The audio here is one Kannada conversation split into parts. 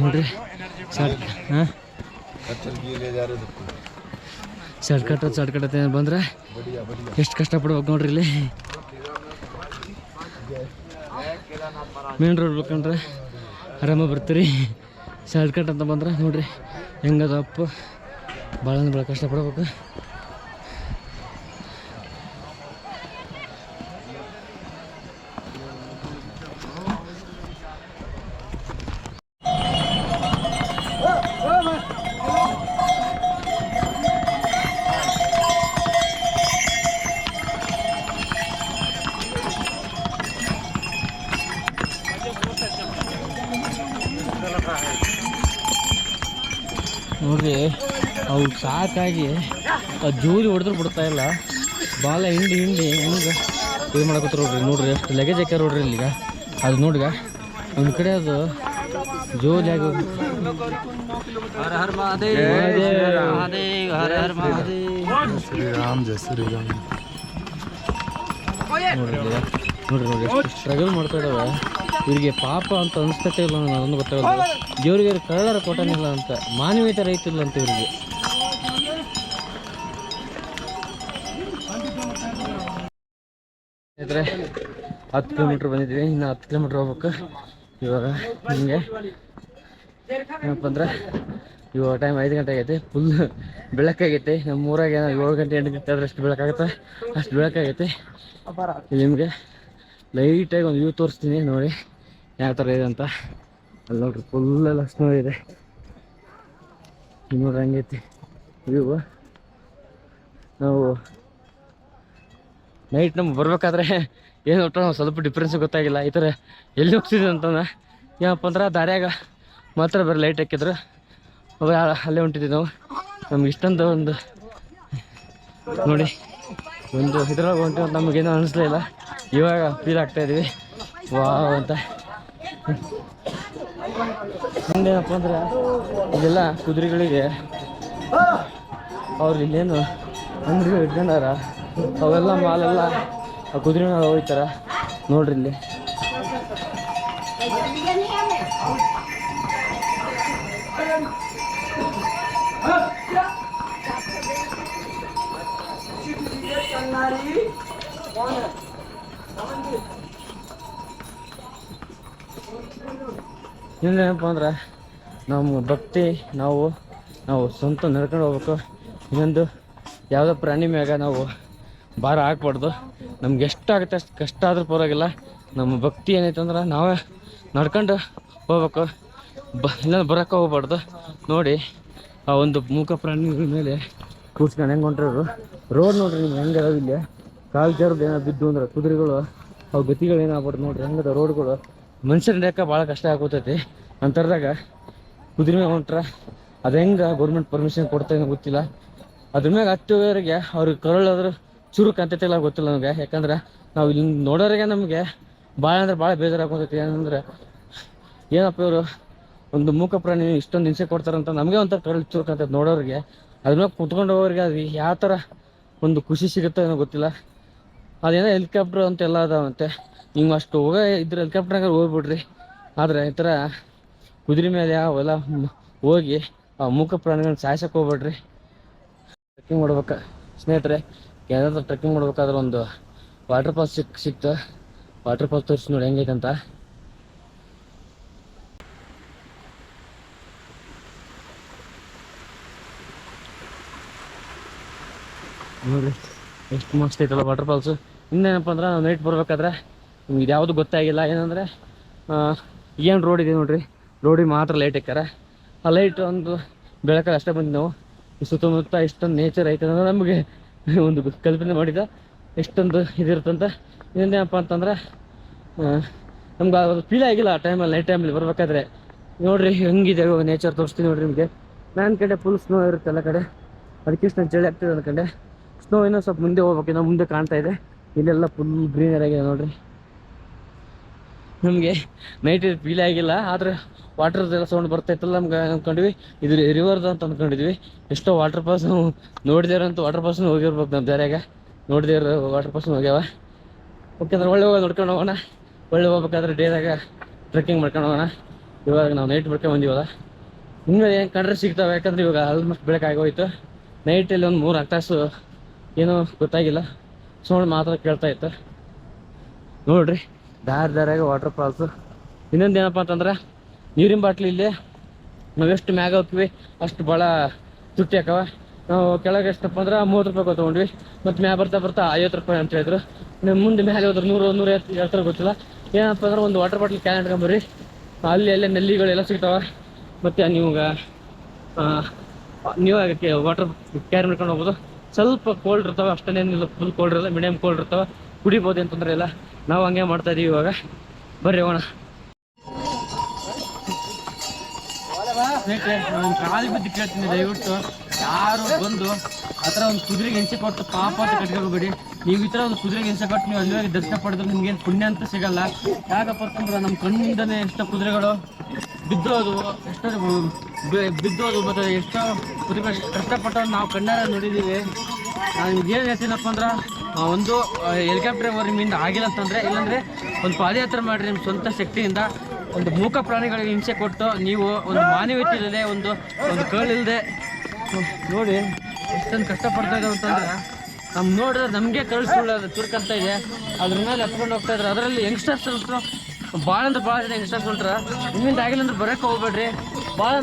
ನೋಡ್ರಿ. ಸಡ್ ಹಾಂ? ಸಡ್ ಕಟ್ಟ ಬಂದ್ರೆ ಎಷ್ಟು ಕಷ್ಟಪಡ್ಬೇಕು ನೋಡ್ರಿ ಇಲ್ಲಿ. ಮೇನ್ ರೋಡ್ ಬೇಕಂದ್ರೆ ಆರಾಮ ಬರ್ತೀರಿ. ಸಡ್ ಕಟ್ ಅಂತ ಬಂದ್ರೆ ನೋಡ್ರಿ ಹೆಂಗದಪ್ಪ ಭಾಳ ಅಂದ್ರೆ ಭಾಳ ಕಷ್ಟಪಡ್ಬೇಕು. ಅವು ಸಾಕಾಗಿ ಜೂಲಿ ಹೊಡೆದ್ರು ಬಿಡ್ತಾ ಇಲ್ಲ. ಬಾಲ ಹಿಂಡಿ ಹಿಂಡಿ ಹೆಂಗೆ? ಇದು ಮಾಡಕತ್ತ ನೋಡ್ರಿ ನೋಡ್ರಿ ಎಷ್ಟು ಲಗೇಜ್ ಹಾಕ್ಯಾರ ನೋಡ್ರಿ ಇಲ್ಲಿಗ. ಅದು ನೋಡ್ಗ ಒಂದು ಕಡೆ ಅದು ಜೋಲಿ ಆಗಿ ಹರ ಹರ ಮಹಾದೇವ್. ಹರ ಹರ ಮಹಾದೇವ್ ನೋಡ್ರಿ ನೋಡ್ರಿ ಸ್ಟ್ರಗಲ್ ಮಾಡ್ತಾ ಇದ್ದಾವೆ ಇವರಿಗೆ ಪಾಪ ಅಂತ ಅನಿಸ್ತೇ ಇಲ್ಲ ನಾನು ಗೊತ್ತಾಗಲ್ಲ ದೇವ್ರಿಗೆ ಕಳ್ಳರ ಕೊಟ್ಟನಿಲ್ಲ ಅಂತ ಮಾನವೀಯತೆ ರೈತಿಲ್ಲ ಅಂತ ಇವ್ರಿಗೆ. ಸ್ನೇಹಿತರೆ, ಹತ್ತು ಕಿಲೋಮೀಟ್ರ್ ಬಂದಿದ್ವಿ ಇನ್ನು ಹತ್ತು ಕಿಲೋಮೀಟ್ರ್ ಹೋಗ್ಬೇಕು ಇವಾಗ ನಿಮಗೆ. ಏನಪ್ಪ ಅಂದ್ರೆ, ಇವಾಗ ಟೈಮ್ ಐದು ಗಂಟೆ ಆಗೈತೆ. ಫುಲ್ ಬೆಳಕಾಗೈತೆ ನಮ್ಮ ಊರಾಗ ಏನೋ ಏಳು ಗಂಟೆ, ಎಂಟು ಗಂಟೆ ಆದರೆ ಅಷ್ಟು ಬೆಳಕಾಗುತ್ತೆ ಅಷ್ಟು ಬೆಳಕಾಗೈತೆ ನಿಮಗೆ ಲೈಟಾಗಿ ಒಂದು ವ್ಯೂ ತೋರಿಸ್ತೀನಿ ನೋಡಿ ಯಾವ ಥರ ಇದೆ ಅಂತ. ಅಲ್ಲಿ ನೋಡ್ರಿ ಫುಲ್ ಎಲ್ಲ ಸ್ನೋ ಇದೆ. ನೋಡ್ರಿ ಹಂಗೈತಿ. ವ್ಯೂ ನಾವು ನೈಟ್ ನಮ್ಗೆ ಬರ್ಬೇಕಾದ್ರೆ ಏನು ಒಟ್ಟು ನಾವು ಸ್ವಲ್ಪ ಡಿಫ್ರೆನ್ಸ್ ಗೊತ್ತಾಗಿಲ್ಲ. ಈ ಥರ ಎಲ್ಲಿ ಹೋಗ್ತಿದ್ವಿ ಅಂತಂದ್ರೆ ಏನಪ್ಪ ಅಂದ್ರೆ ದಾರ್ಯಾಗ ಮಾತ್ರ ಬರೀ ಲೈಟ್ ಹಾಕಿದ್ರು. ಅವಾಗ ಅಲ್ಲೇ ಹೊಂಟಿದ್ವಿ ನಾವು. ನಮ್ಗೆ ಇಷ್ಟೊಂದು ಒಂದು ನೋಡಿ, ಒಂದು ಇದ್ರೊಳಗೆ ಹೊಂಟು ನಮಗೇನು ಅನಿಸ್ಲಿಲ್ಲ ಇವಾಗ ಫೀಲ್ ಆಗ್ತಾ ಇದ್ದೀವಿ ವಾವ್ ಅಂತ. ಮುಂದೇನಪ್ಪ ಅಂದ್ರೆ ಇದೆಲ್ಲ ಕುದುರೆಗಳಿಗೆ ಅವ್ರು ಇಲ್ಲೇನು ಅಂದ್ರೆ ಇಟ್ಕೊಂಡಾರ? ಅವೆಲ್ಲ ಮಾಲೆಲ್ಲ ಕುದುರೆ ಮೇಲೆ ನೋಡ್ರಿ ಇಲ್ಲಿ. ಇನ್ನೇನಪ್ಪ ಅಂದ್ರೆ ನಮ್ಮ ಭಕ್ತಿ, ನಾವು ನಾವು ಸ್ವಂತ ನಡ್ಕೊಂಡು ಹೋಗ್ಬೇಕು. ಇನ್ನೊಂದು ಯಾವುದೋ ಪ್ರಾಣಿ ಮ್ಯಾಗ ನಾವು ಭಾರ ಹಾಕ್ಬಾರ್ದು ನಮ್ಗೆ ಎಷ್ಟಾಗುತ್ತೆ ಅಷ್ಟು ಕಷ್ಟ ಆದರೂ ಪರವಾಗಿಲ್ಲ. ನಮ್ಮ ಭಕ್ತಿ ಏನೈತೆ ಅಂದ್ರೆ ನಾವೇ ನಡ್ಕೊಂಡು ಹೋಗ್ಬೇಕು. ಬ ಇಲ್ಲ ಬರೋಕ್ಕೆ ಹೋಗ್ಬಾರ್ದು. ನೋಡಿ, ಆ ಒಂದು ಮೂಕ ಪ್ರಾಣಿಗಳ ಮೇಲೆ ಕೂರ್ಸ್ಕೊಂಡು ಹೆಂಗೆ ಹೊಂಟ್ರು ರೋಡ್ ನೋಡ್ರಿ ನಿಮ್ಗೆ ಹೆಂಗೆ ಇಲ್ಲಿ? ಕಾಲು ಜರದ ಏನೋ ಬಿದ್ದು ಅಂದ್ರೆ ಕುದುರೆಗಳು ಅವು ಗತಿಗಳು ಏನಾಗ್ಬಾರ್ದು ನೋಡ್ರಿ? ಹೆಂಗದ ರೋಡ್ಗಳು? ಮನುಷ್ಯರ ನಡೆಯೋಕೆ ಭಾಳ ಕಷ್ಟ ಆಗೋತೈತಿ. ಅಂತರ್ದಾಗ ಕುದುರೆ ಮೇಲೆ ಹೊಂಟ್ರೆ, ಅದು ಹೆಂಗೆ ಗೌರ್ಮೆಂಟ್ ಪರ್ಮಿಷನ್ ಕೊಡ್ತಾ ಗೊತ್ತಿಲ್ಲ. ಅದ್ರ ಮ್ಯಾಗ ಹತ್ತುವರೆಗೆ ಅವ್ರಿಗೆ ಕರಳಾದ್ರೂ ಚುರುಕು ಅಂತೈತಿಲ್ಲ ಗೊತ್ತಿಲ್ಲ ನಮ್ಗೆ. ಯಾಕಂದ್ರೆ ನಾವು ಇಲ್ಲಿ ನೋಡೋರಿಗೆ ನಮಗೆ ಭಾಳ ಅಂದ್ರೆ ಭಾಳ ಬೇಜಾರಾಗೋತೈತಿ ಏನಂದ್ರೆ, ಏನಪ್ಪ ಇವರು, ಒಂದು ಮೂಕ ಪ್ರಾಣಿ ಇಷ್ಟೊಂದು ಹಿಂಸೆ ಕೊಡ್ತಾರಂತ ನಮಗೆ ಒಂಥರ ಕರಳು ಚುರುಕು ಅಂತೈತೆ ನೋಡೋರಿಗೆ. ಅದನ್ನ ಕುತ್ಕೊಂಡು ಹೋಗೋರಿಗೆ ಅದು ಯಾವ ಥರ ಒಂದು ಖುಷಿ ಸಿಗುತ್ತೋ ಏನೋ ಗೊತ್ತಿಲ್ಲ. ಅದೇನೋ ಹೆಲಿಕಾಪ್ಟರ್ ಅಂತ ಎಲ್ಲ ಅದಾವಂತೆ ನೀವು ಅಷ್ಟು ಹೋಗೋ ಇದ್ರ ಹೆಲಿಕಾಪ್ಟರ್ನಾಗ ಹೋಗ್ಬಿಡ್ರಿ. ಆದರೆ ಈ ಥರ ಕುದುರೆ ಮೇಲೆ ಅವೆಲ್ಲ ಹೋಗಿ ಆ ಮೂಕ ಪ್ರಾಣಿಗಳನ್ನ ಸಾಯ್ಸಕ್ಕೆ ಹೋಗ್ಬೇಡ್ರಿ. ಟ್ರೆಕ್ಕಿಂಗ್ ಮಾಡ್ಬೇಕು. ಸ್ನೇಹಿತರೆ ಏನಾದ್ರು ಟ್ರೆಕ್ಕಿಂಗ್ ಮಾಡ್ಬೇಕಾದ್ರೆ ಒಂದು ವಾಟರ್ ಫಾಲ್ಸ್ ಸಿಕ್ ಸಿಕ್ತು. ವಾಟರ್ ಫಾಲ್ಸ್ ತೋರಿಸಿ ನೋಡಿ ಹೆಂಗೈತೆ ಅಂತ ನೋಡ್ರಿ ಎಷ್ಟು ಮಸ್ತ್ ಐತಲ್ಲ ವಾಟರ್ ಫಾಲ್ಸು ಇನ್ನೇನಪ್ಪ ಅಂದ್ರೆ ನಾವು ನೈಟ್ ಬರ್ಬೇಕಾದ್ರೆ ನಿಮ್ಗೆ ಇದು ಯಾವುದು ಗೊತ್ತಾಗಿಲ್ಲ ಏನಂದರೆ ಏನು ರೋಡ್ ಇದೆ ನೋಡ್ರಿ. ರೋಡಿಗೆ ಮಾತ್ರ ಲೈಟ್ ಇಕ್ಕಾರೆ ಆ ಲೈಟ್ ಒಂದು ಬೆಳಕಲ್ಲಿ ಅಷ್ಟೇ ಬಂದು ನಾವು. ಸುತ್ತಮುತ್ತ ಇಷ್ಟೊಂದು ನೇಚರ್ ಐತೆ ಅಂದ್ರೆ ನಮಗೆ ಒಂದು ಕಲ್ಪನೆ ಮಾಡಿದ ಎಷ್ಟೊಂದು ಇದಿರುತ್ತಂತ. ಇನ್ನೇನಪ್ಪ ಅಂತಂದ್ರೆ ನಮ್ಗೆ ಅದು ಫೀಲ್ ಆಗಿಲ್ಲ ಆ ಟೈಮಲ್ಲಿ ನೈಟ್ ಟೈಮಲ್ಲಿ ಬರ್ಬೇಕಾದ್ರೆ. ನೋಡ್ರಿ ಹೆಂಗಿದೆ ನೇಚರ್ ತೋರಿಸ್ತೀನಿ ನೋಡ್ರಿ ನಿಮಗೆ. ನಾನು ಕಡೆ ಫುಲ್ ಸ್ನೋ ಇರುತ್ತೆ ಎಲ್ಲ ಕಡೆ. ಅದಕ್ಕೆ ಇಷ್ಟು ಚಳಿ ಆಗ್ತಿದೆ ಅನ್ಕಂಡೆ. ಸ್ನೋ ಇನ್ನೂ ಸ್ವಲ್ಪ ಮುಂದೆ ಹೋಗ್ಬೇಕು, ಇನ್ನೂ ಮುಂದೆ ಕಾಣ್ತಾ ಇದೆ. ಇಲ್ಲೆಲ್ಲ ಫುಲ್ ಗ್ರೀನರ್ ಆಗಿದೆ ನೋಡ್ರಿ. ನಮಗೆ ನೈಟ್ ಫೀಲ್ ಆಗಿಲ್ಲ, ಆದ್ರೆ ವಾಟರ್ದೆಲ್ಲ ಸೌಂಡ್ ಬರ್ತಾ ಇತ್ತಲ್ಲ ನಮ್ಗೆ ಅನ್ಕೊಂಡ್ವಿ. ಇದು ರಿವರ್ದು ಅಂತ ಅನ್ಕೊಂಡಿದ್ವಿ. ಎಷ್ಟೋ ವಾಟರ್ ನೋಡಿದ್ರೆ ಅಂತ ವಾಟರ್ ಫಾಲ್ಸ್ ಹೋಗಿರ್ಬೇಕು ನಮ್ಮ ದಾರ್ಯಾಗ. ನೋಡದೇ ಇರೋ ವಾಟರ್ ಫಾಲ್ಸ್ ಹೋಗ್ಯಾವ. ಓಕೆ ಅಂದ್ರೆ ಒಳ್ಳೆ ಹೋಗಿ ನೋಡ್ಕೊಂಡು ಹೋಗೋಣ. ಒಳ್ಳೆ ಹೋಗ್ಬೇಕಾದ್ರೆ ಡೇದಾಗ ಟ್ರೆಕ್ಕಿಂಗ್ ಮಾಡ್ಕೊಂಡು ಹೋಗೋಣ. ಇವಾಗ ನಾವು ನೈಟ್ ಬರ್ಕೊಂಡ್ ಬಂದಿವಲ್ಲ. ಇನ್ನು ಏನು ಕಂಡ್ರೆ ಸಿಗ್ತಾವೆ? ಯಾಕಂದ್ರೆ ಇವಾಗ ಆಲ್ಮೋಸ್ಟ್ ಬೆಳಕಾಗೋಯ್ತು ನೈಟಲ್ಲಿ ಒಂದು ಮೂರು, ನಾಲ್ಕು ತಾಸು ಏನೂ ಗೊತ್ತಾಗಿಲ್ಲ. ಸೌಂಡ್ ಮಾತ್ರ ಕೇಳ್ತಾ ಇತ್ತು. ನೋಡ್ರಿ. ದಾರಿ ದಾರಿಯಾಗ ವಾಟರ್ ಫಾಲ್ಸು ಇನ್ನೊಂದು ಏನಪ್ಪ ಅಂತಂದ್ರೆ, ನೀರಿನ ಬಾಟ್ಲಿ ಇಲ್ಲಿ ನಾವು ಎಷ್ಟು ಮ್ಯಾಗ ಹೋಗ್ತೀವಿ ಅಷ್ಟು ಭಾಳ ತುಟ್ಟಿ ಹಾಕವ ನಾವು ಕೆಳಗೆ ಎಷ್ಟಪ್ಪ ಅಂದ್ರೆ ಮೂವತ್ತು ರೂಪಾಯಿ ತೊಗೊಂಡ್ವಿ. ಮತ್ತು ಮ್ಯಾಗ ಬರ್ತಾ ಬರ್ತಾ ಐವತ್ತು ರೂಪಾಯಿ ಅಂತ ಹೇಳಿದ್ರು. ನೀವು ಮುಂದೆ ಮೇಲೆ ಹೋದ್ರೆ ನೂರು, ನೂರ ಹೇಳ್ತಾರೆ ಗೊತ್ತಿಲ್ಲ. ಏನಪ್ಪ ಅಂದ್ರೆ ಒಂದು ವಾಟರ್ ಬಾಟ್ಲ್ ಕ್ಯಾನ್ ಇಟ್ಕೊಂಬರ್ರಿ. ಅಲ್ಲಿ ಎಲ್ಲ ನೆಲ್ಲಿಗಳೆಲ್ಲ ಸಿಗ್ತಾವ. ಮತ್ತು ನೀವು ಅದಕ್ಕೆ ವಾಟರ್ ಕ್ಯಾರಿ ಮಾಡ್ಕೊಂಡು ಹೋಗ್ಬೋದು. ಸ್ವಲ್ಪ ಕೋಲ್ಡ್ ಇರ್ತವೆ ಅಷ್ಟೇನಿಲ್ಲ ಫುಲ್ ಕೋಲ್ಡ್ ಇರಲ್ಲ ಮೀಡಿಯಮ್ ಕೋಲ್ಡ್ ಇರ್ತವೆ. ಕುಡಿಬೋದು ಅಂತಂದ್ರೆ ತೊಂದರೆ ಇಲ್ಲ. ನಾವು ಹಂಗೆ ಮಾಡ್ತಾ ಇದೀವಿ ಇವಾಗ. ಬರ್ರಿ ಹೋಗೋಣ. ನಾನು ಕಾಲು ಬಿದ್ದು ಕೇಳ್ತೀನಿ, ದಯವಿಟ್ಟು. ಯಾರು ಬಂದು ಆ ಒಂದು ಕುದುರೆಗೆ ಹಿಂಸೆ ಕೊಟ್ಟು ಪಾಪ ಅಂತ ಕಟ್ಕೋಬೇಡಿ. ನೀವು ಈ ಥರ ಒಂದು ಕುದುರೆಗೆ ಹೆಂಚೆ ಕೊಟ್ಟು ನೀವು ಅಲ್ಲಿ ದರ್ಶನ ಪಡೆದ್ರೆ ನಿಮ್ಗೇನು ಪುಣ್ಯ ಅಂತ ಸಿಗಲ್ಲ. ಯಾಕಪ್ಪ ಅಂತಂದ್ರೆ ನಮ್ಮ ಕಣ್ಣಿಂದನೇ ಎಷ್ಟೋ ಕುದುರೆಗಳು ಬಿದ್ದೋದು ಎಷ್ಟೋ ಬಿದ್ದೋದು ಮತ್ತು ಎಷ್ಟೋ ಪ್ರತಿ ಕಷ್ಟಪಟ್ಟು ನಾವು ಕಣ್ಣಾರ ನೋಡಿದ್ದೀವಿ ಏನು ಹೇಳ್ತೀನಪ್ಪ ಅಂದ್ರೆ ಒಂದು ಹೆಲಿಕಾಪ್ಟರ್ ನಿಮ್ಮಿಂದ ಆಗಿಲ್ಲ ಅಂತಂದ್ರೆ, ಇಲ್ಲಾಂದರೆ ಒಂದು ಪಾದಯಾತ್ರೆ ಮಾಡಿರಿ ನಿಮ್ಮ ಸ್ವಂತ ಶಕ್ತಿಯಿಂದ. ಒಂದು ಮೂಕ ಪ್ರಾಣಿಗಳಿಗೆ ಹಿಂಸೆ ಕೊಟ್ಟು ನೀವು ಒಂದು ಮಾನವೀಯತೆ ಇಲ್ಲದೆ ಒಂದು ಒಂದು ಕಳಿಲ್ಲದೆ ನೋಡಿ ಎಷ್ಟೊಂದು ಕಷ್ಟಪಡ್ತಾ ಇದ್ದಾವೆ ಅಂತಂದ್ರೆ ನಮ್ಮ ನೋಡಿದ್ರೆ ನಮಗೆ ಕಳ್ಳು ತುರ್ಕಂತ ಇದೆ. ಅದ್ರ ಮೇಲೆ ಹತ್ಕೊಂಡು ಹೋಗ್ತಾ ಇದ್ದಾರೆ ಅದರಲ್ಲಿ ಯಂಗ್ಸ್ಟರ್ಸ್ ಭಾಳ ಅಂದ್ರೆ ಭಾಳ ಜನ ಯಂಗ್ಸ್ಟರ್ಸ್ ಹೊಂಟ್ರ ನಿಮ್ಮಿಂದ ಆಗಿಲ್ಲ ಅಂದ್ರೆ ಬರೋಕೆ ಹೋಗ್ಬೇಡ್ರಿ. ಭಾಳ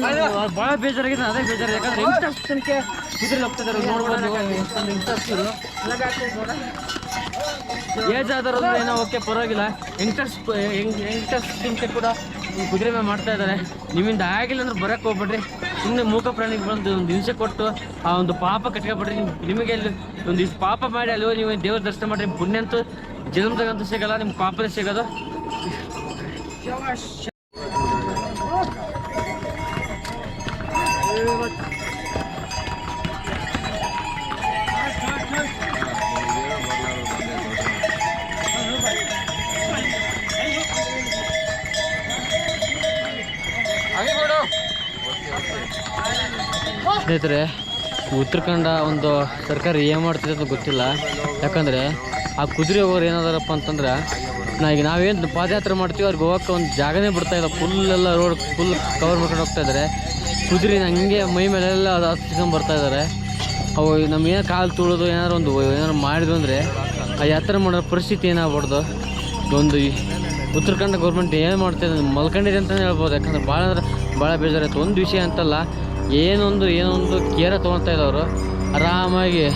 ಭಾಳ ಬೇಜಾರಾಗಿದೆ, ಅದೇ ಬೇಜಾರು. ಯಾಕಂದ್ರೆ ಇಂಟ್ರೆಸ್ಟ್ ತನಕ ಇದ್ರಲ್ಲಿ ಹೋಗ್ತಾ ಇದ್ದಾರೆ, ನೋಡ್ಬೋದು ಯಂಗ್ಸ್ಟರ್ಸ್ ಏಜ್ ಆದರೂ ಏನೋ ಓಕೆ ಪರವಾಗಿಲ್ಲ. ಇಂಟ್ರೆಸ್ಟ್ ಇಂಟ್ರೆಸ್ಟ್ ಸಂಖ್ಯೆ ಕೂಡ ಕುದುರೆ ಮೇಲೆ ಮಾಡ್ತಾ ಇದ್ದಾರೆ. ನಿಮ್ಮಿಂದ ಆಗಿಲ್ಲ ಅಂದ್ರೆ ಬರಕ್ಕೆ ಹೋಗ್ಬಿಡ್ರಿ. ಸುಮ್ಮನೆ ಮೂಕ ಪ್ರಾಣಿಗೆ ಬಂದು ಒಂದು ಹಿಂಸೆ ಕೊಟ್ಟು ಆ ಒಂದು ಪಾಪ ಕಟ್ಕೊಬಿಡ್ರಿ. ನಿಮಗೆ ಅಲ್ಲಿ ಒಂದು ಇಷ್ಟು ಪಾಪ ಮಾಡಿ, ಅಲ್ಲಿ, ನೀವು ದೇವ್ರ ದರ್ಶನ ಮಾಡ್ರಿ. ಪುಣ್ಯ ಅಂತೂ ಜನ್ಮದಾಗಂತೂ ಸಿಗಲ್ಲ, ನಿಮ್ಗೆ ಪಾಪನೇ ಸಿಗೋದು. ಸ್ನೇಹಿತರೆ ಉತ್ತರ ಕನ್ನಡ ಒಂದು ಸರ್ಕಾರ ಏನು ಮಾಡ್ತಿದೆ ಅಂತ ಗೊತ್ತಿಲ್ಲ. ಯಾಕಂದರೆ, ಆ ಕುದುರೆ ಹೋಗೋರು ಏನಾದಾರಪ್ಪ ಅಂತಂದ್ರೆ, ನಾ ಈಗ ನಾವೇನು ಪಾದಯಾತ್ರೆ ಮಾಡ್ತೀವಿ ಅವ್ರಿಗೆ ಹೋಗೋಕೆ ಒಂದು ಜಾಗನೇ ಬಿಡ್ತಾ ಇಲ್ಲ. ಫುಲ್ ಎಲ್ಲ ರೋಡ್ ಫುಲ್ ಕವರ್ ಮಾಡ್ಕೊಂಡು ಹೋಗ್ತಾ ಇದ್ದಾರೆ ಕುದುರೆ ಹಂಗೆ ಮೈ ಮೇಲೆಲ್ಲ ಅದು ಹತ್ಸ್ಕೊಂಡ್ ಬರ್ತಾ ಇದ್ದಾರೆ ಅವು ನಮ್ಮ ಏನು ಕಾಲು ತುಳಿದು ಏನಾದ್ರು ಒಂದು ಏನಾದ್ರು ಮಾಡಿದ್ವು ಅಂದರೆ, ಆ ಯಾತ್ರೆ ಮಾಡೋ ಪರಿಸ್ಥಿತಿ ಏನಾಗ್ಬಾರ್ದು. ಒಂದು ಉತ್ತರ ಕನ್ನಡ ಗೌರ್ಮೆಂಟ್ ಏನು ಮಾಡ್ತಿದೆ ಮಲ್ಕೊಂಡಿದೆ ಅಂತಲೇ ಹೇಳ್ಬೋದು. ಯಾಕಂದ್ರೆ ಭಾಳ ಅಂದ್ರೆ ಭಾಳ ಬೇಜಾರಾಯ್ತು. ಒಂದು ವಿಷಯ ಅಂತಲ್ಲ ಏನೊಂದು ಏನೊಂದು ಕೇರ ತೊಗೊಳ್ತಾ ಇದ್ದವರು. ಆರಾಮಾಗಿ.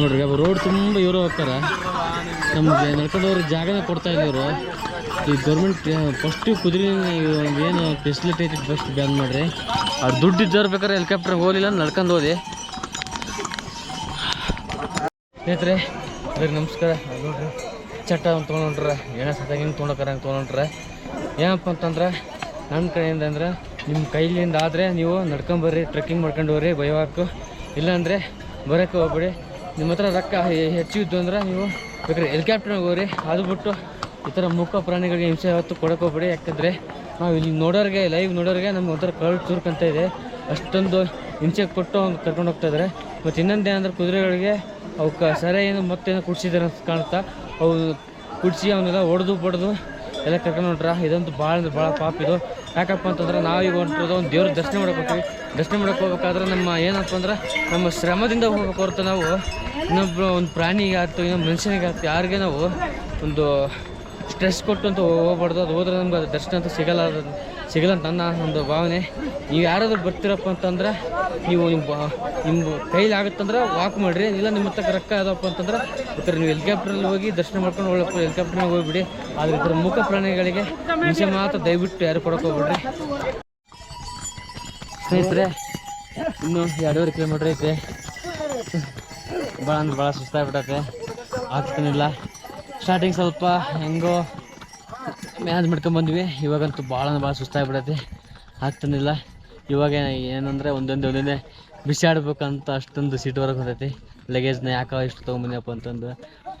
ನೋಡ್ರಿ ರೋಡ್ ತುಂಬ ಇವರು ಹೋಗ್ತಾರೆ. ನಮ್ಗೆ ನಡ್ಕೊಂಡು ಜಾಗನ ಕೊಡ್ತಾ ಇಲ್ಲ ಈ ಗೌರ್ಮೆಂಟ್ ಫಸ್ಟ್ ಕುದುರೆ ಏನು ಫೆಸಿಲಿಟಿ ಐತಿ ಫಸ್ಟ್ ಬ್ಯಾನ್ ಮಾಡ್ರಿ. ಅವ್ರು ದುಡ್ಡು ಇದ್ದವ್ರು ಬೇಕಾದ್ರೆ ಹೆಲಿಕಾಪ್ಟರ್ ಹೋಗಲಿಲ್ಲ ನಡ್ಕೊಂಡು ಹೋದೆ. ಸ್ನೇಹಿತರೆ ಅವ್ರಿಗೆ ನಮಸ್ಕಾರ. ನೋಡ್ರಿ. ಚಟ್ಟ ಒಂದು ತೊಗೊಂಡ್ರ ಏನ ಸತ್ತಾಗ ಹಿಂಗೆ ತೊಗೊಂಡ್ರೆ ಹಂಗೆ ತೊಗೊಂಡ್ರೆ ಏನಪ್ಪ ಅಂತಂದ್ರೆ ನನ್ನ ಕಡೆಯಿಂದ ಅಂದ್ರೆ ನಿಮ್ಮ ಕೈಲಿಂದ ಆದರೆ ನೀವು ನಡ್ಕೊಂಬರ್ರಿ ಟ್ರೆಕ್ಕಿಂಗ್ ಮಾಡ್ಕೊಂಡು ಹೋಗ್ರಿ ಭಯವಾಕು ಇಲ್ಲಾಂದರೆ ಬರೋಕ್ಕೆ ಹೋಗ್ಬೇಡಿ. ನಿಮ್ಮ ಹತ್ರ ರೊಕ್ಕ ಹೆಚ್ಚು ಅಂದ್ರೆ ನೀವು ಬೇಕಾದ್ರೆ ಹೆಲಿಕಾಪ್ಟರ್ನಾಗ ಹೋಗ್ರಿ. ಅದು ಬಿಟ್ಟು ಈ ಥರ ಮುಖ ಪ್ರಾಣಿಗಳಿಗೆ ಹಿಂಸೆ ಯಾವತ್ತು ಕೊಡಕ್ಕೆ ಹೋಗ್ಬೇಡಿ. ಯಾಕಂದರೆ, ನಾವು ಇಲ್ಲಿ ನೋಡೋರಿಗೆ ಲೈವ್ ನೋಡೋರಿಗೆ ನಮ್ಗೆ ಒಂಥರ ಕಳ್ ಚುರುಕಂತ ಇದೆ. ಅಷ್ಟೊಂದು ಹಿಂಸೆ ಕೊಟ್ಟು ಅವ್ನು ಕರ್ಕೊಂಡು ಹೋಗ್ತಾ ಇದ್ದಾರೆ ಮತ್ತು ಇನ್ನೊಂದು ಏನಂದ್ರೆ ಕುದುರೆಗಳಿಗೆ ಅವಕ್ಕೆ ಸರ ಏನು ಮತ್ತೇನು ಕುಡ್ಸಿದಾರೆ ಅಂತ ಕಾಣ್ತಾ, ಅವು ಕುಡಿಸಿ ಅವನ್ನೆಲ್ಲ ಹೊಡೆದು ಬಡ್ದು ಎಲ್ಲ ಕರ್ಕೊಂಡು ಹೊಂಟ್ರ. ಇದಂತೂ ಭಾಳ ಅಂದ್ರೆ ಭಾಳ ಪಾಪ ಇದು. ಯಾಕಪ್ಪ ಅಂತಂದ್ರೆ ನಾವು ಈಗ ಹೊಂಟಿರೋದು ಒಂದು ದೇವ್ರ ದರ್ಶನ ಮಾಡಕ್ಕೆ ದರ್ಶನ ಮಾಡಕ್ಕೆ ಹೋಗ್ಬೇಕಾದ್ರೆ ನಮ್ಮ ಏನಪ್ಪ ಅಂದ್ರೆ ನಮ್ಮ ಶ್ರಮದಿಂದ ಹೋಗ್ಬೇಕು ಹೊರತು ನಾವು. ಇನ್ನೊಬ್ಬ ಒಂದು ಪ್ರಾಣಿಗೆ ಆಯ್ತು ಇನ್ನೊಂದು ಮನುಷ್ಯನಿಗೆ ಆಯ್ತು ಯಾರಿಗೆ ನಾವು ಒಂದು ಸ್ಟ್ರೆಸ್ ಕೊಟ್ಟು ಅಂತ ಹೋಗ್ಬಾರ್ದು. ಅದು ಹೋದ್ರೆ ನಮ್ಗೆ ಅದು ದರ್ಶನ ಅಂತ ಸಿಗಲ್ಲ. ಸಿಗಲ್ಲ ಅಂತ ನನ್ನ ಒಂದು ಭಾವನೆ. ನೀವು ಯಾರಾದರೂ ಬರ್ತೀರಪ್ಪ ಅಂತಂದ್ರೆ ನೀವು ನಿಮ್ಮ ನಿಮ್ಮ ಕೈಲಿ ಆಗುತ್ತಂದ್ರೆ ವಾಕ್ ಮಾಡಿರಿ, ಇಲ್ಲ ನಿಮ್ಮ ಹತ್ರ ರೊಕ್ಕ ಅದಪ್ಪ ಅಂತಂದ್ರೆ ಬೇಕಾದ್ರೆ ನೀವು ಹೆಲಿಕಾಪ್ಟ್ರಲ್ಲಿ ಹೋಗಿ ದರ್ಶನ ಮಾಡ್ಕೊಂಡು ಒಳ್ಳೆ ಹೆಲಿಕಾಪ್ಟ್ರಾಗ ಹೋಗ್ಬಿಡಿ. ಆದರೆ ಈ ಥರ ಮೂಕ ಪ್ರಾಣಿಗಳಿಗೆ ವಿಷಯ ಮಾತ್ರ ದಯವಿಟ್ಟು ಯಾರು ಕೊಡೋಕೆ ಹೋಗ್ಬಿಡ್ರಿ ಸ್ನೇಹಿತರೆ, ಇನ್ನು ಎರಡೂವರೆ ಕಿಲೋಮೀಟ್ರ್ ಐತೆ. ಭಾಳ ಅಂದ್ರೆ ಭಾಳ ಸುಸ್ತಾಗ್ಬಿಟ್ಟೈತೆ. ಆಗ್ತಾನಿಲ್ಲ ಸ್ಟಾರ್ಟಿಂಗ್ ಸ್ವಲ್ಪ ಹೆಂಗೋ ಮ್ಯಾನೇಜ್ ಮಾಡ್ಕೊಂಬಂದ್ವಿ. ಇವಾಗಂತೂ ಭಾಳ ಭಾಳ ಸುಸ್ತಾಗಿಬಿಡತ್ತೆ. ಆಗ್ತಾನಿಲ್ಲ. ಇವಾಗ ಏನಂದರೆ ಒಂದೊಂದೇ ಒಂದೊಂದೇ ಬಿಸಾಡ್ಬೇಕಂತ ಅಷ್ಟೊಂದು ಸೀಟ್ ಹೊರಗೆ ಹೊಂದೈತಿ ಲಗೇಜ್ನ ಯಾಕೋ ಇಷ್ಟು ತೊಗೊಂಬಂದಿಯಪ್ಪ ಅಂತಂದು.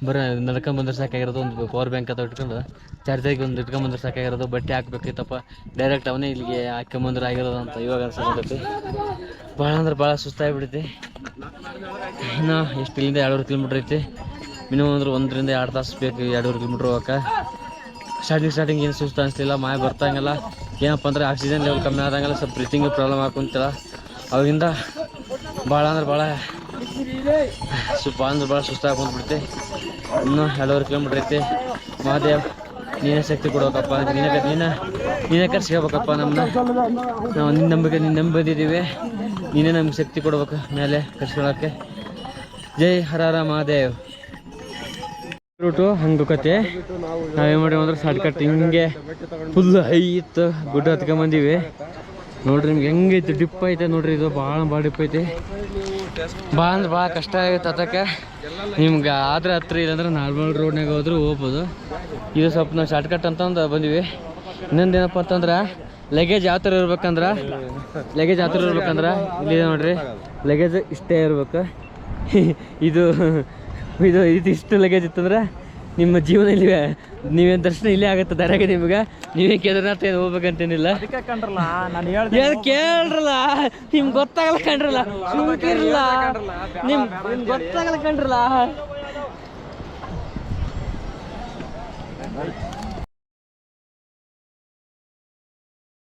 ಬರೀ ನಡ್ಕೊಂಡ್ ಬಂದ್ರೆ ಸಾಕಾಗಿರೋದು ಒಂದು ಪವರ್ ಬ್ಯಾಂಕ್ ಅಂತ ಇಟ್ಕೊಂಡು ಚಾರ್ಜಾಗಿ ಒಂದು ಇಟ್ಕೊಂಡ್ ಬಂದ್ರೆ ಸಾಕಾಗಿರೋದು, ಬಟ್ಟೆ ಹಾಕ್ಬೇಕಿತ್ತಪ್ಪ. ಡೈರೆಕ್ಟ್ ಅವನೇ ಇಲ್ಲಿಗೆ ಹಾಕೊಂಬಂದ್ರೆ ಆಗಿರೋದು ಅಂತ ಇವಾಗ ಅನ್ಸಕತ್ತೈತಿ ಭಾಳ ಅಂದ್ರೆ ಭಾಳ ಸುಸ್ತಾಗ್ಬಿಟ್ಟೈತಿ ಇನ್ನು ಎಷ್ಟು ಇಲ್ಲಿಂದ ಎರಡೂವರೆ ಕಿಲೋಮೀಟ್ರ್ ಐತಿ. ಮಿನಿಮಮ್ ಅಂದ್ರೆ ಒಂದರಿಂದ ಎರಡು ತಾಸು ಬೇಕು ಎರಡೂವರೆ ಕಿಲೋಮೀಟ್ರ್ ಹೋಗಕ್ಕೆ. ಸ್ಟಾರ್ಟಿಂಗ್ ಸ್ಟಾರ್ಟಿಂಗ್ ಏನು ಸುಸ್ತು ಅನಿಸ್ಲಿಲ್ಲ ಮಾಯ ಬರ್ತಾಂಗೆಲ್ಲ. ಏನಪ್ಪ ಅಂದ್ರೆ ಆಕ್ಸಿಜನ್ ಲೆವೆಲ್ ಕಮ್ಮಿ ಆದಂಗೆಲ್ಲ ಸ್ವಲ್ಪ ಬ್ರೀತಿಂಗ್ ಪ್ರಾಬ್ಲಮ್ ಹಾಕೊಂತಿಲ್ಲ. ಅವಾಗಿಂದ ಭಾಳ ಅಂದ್ರೆ ಭಾಳ ಸ್ವಲ್ಪ ಅಂದ್ರೆ ಭಾಳ ಸುಸ್ತಾಗಿ ಕುಂತ್ಬಿಡ್ತಿ ಇನ್ನೂ ಎರಡೂವರೆ ಕಿಲೋಮೀಟ್ರ್ ಐತಿ. ಮಹಾದೇವ್, ನೀನೇ ಶಕ್ತಿ ಕೊಡ್ಬೇಕಪ್ಪ. ನೀನೇ ನೀನೇ ನೀನೇ ಕರ್ಸ್ಕೋಬೇಕಪ್ಪ ನಮ್ಮನ್ನ ನಾವು ನಿನ್ನ ನಂಬಿಕೆ ನಿನ್ನ ನಂಬಿದ್ದೀವಿ. ನೀನೇ ನಮ್ಗೆ ಶಕ್ತಿ ಕೊಡ್ಬೇಕು ಮೇಲೆ ಕರ್ಸ್ಕೊಳಕ್ಕೆ. ಜೈ ಹರ ಮಹಾದೇವ್. ರೂಟು ಹಂಗೆ ಕತೆ ನಾವೇನು ಮಾಡಿವಿ ಅಂದ್ರೆ ಶಾರ್ಟ್ ಕಟ್ ಹಿಂಗೆ ಫುಲ್ ಹೈ ಇತ್ತು ಗುಡ್ಡ ಹತ್ಕೊಂಬಂದೀವಿ ನೋಡ್ರಿ ನಿಮ್ಗೆ ಹೆಂಗೈತೆ ಡಿಪ್ ಐತೆ ನೋಡ್ರಿ ಇದು, ಭಾಳ ಭಾಳ ಡಿಪ್ ಐತಿ. ಭಾಳ ಅಂದ್ರೆ ಭಾಳ ಕಷ್ಟ ಆಗೈತೆ ಅದಕ್ಕೆ ನಿಮ್ಗೆ ಆದ್ರೆ ಹತ್ರ, ಇಲ್ಲಾಂದ್ರೆ ನಾರ್ಮಲ್ ರೋಡ್ನಾಗ ಹೋದ್ರೆ ಹೋಗ್ಬೋದು. ಇದು ಸ್ವಲ್ಪ ನಾವು ಶಾರ್ಟ್ ಕಟ್ ಅಂತಂದು ಬಂದೀವಿ. ಇನ್ನೊಂದು ಏನಪ್ಪ ಅಂತಂದ್ರೆ ಲಗೇಜ್ ಯಾವ ಥರ ಇರ್ಬೇಕಂದ್ರೆ? ಲಗೇಜ್ ಯಾವ ಥರ ಇರ್ಬೇಕಂದ್ರೆ? ಇಲ್ಲಿ ನೋಡ್ರಿ ಲಗೇಜ್ ಇಷ್ಟೇ ಇರ್ಬೇಕು. ಇದು ಇದು ಇದಿಷ್ಟು ಇಷ್ಟು ಲಗೇಜ್ ಇತ್ತಂದ್ರೆ ನಿಮ್ಮ ಜೀವನ ಇಲ್ಲಿ ನೀವೇನು ದರ್ಶನ ಇಲ್ಲೇ ಆಗುತ್ತೆ ದಾರ್ಯಾಗ ನಿಮ್ಗೆ. ನೀವೇ ಕೇದಾರ್ನಾಥ ಏನು ಹೋಗ್ಬೇಕಂತೇನಿಲ್ಲ. ಕಂಡ್ರಲ್ಲ ನಾನು ಹೇಳ್ದೆ ಏನ್ ಕೇಳ್ರಲ್ಲ? ನಿಮ್ಗೆ ಗೊತ್ತಾಗಲ್ಲ ಕಂಡ್ರಲ್ಲ. ಸುಮ್ಕಿರಲ್ಲ ನಿಮ್ ನಿಮ್ಗೆ ಗೊತ್ತಾಗಲ್ಲ ಕಂಡ್ರಲ್ಲ.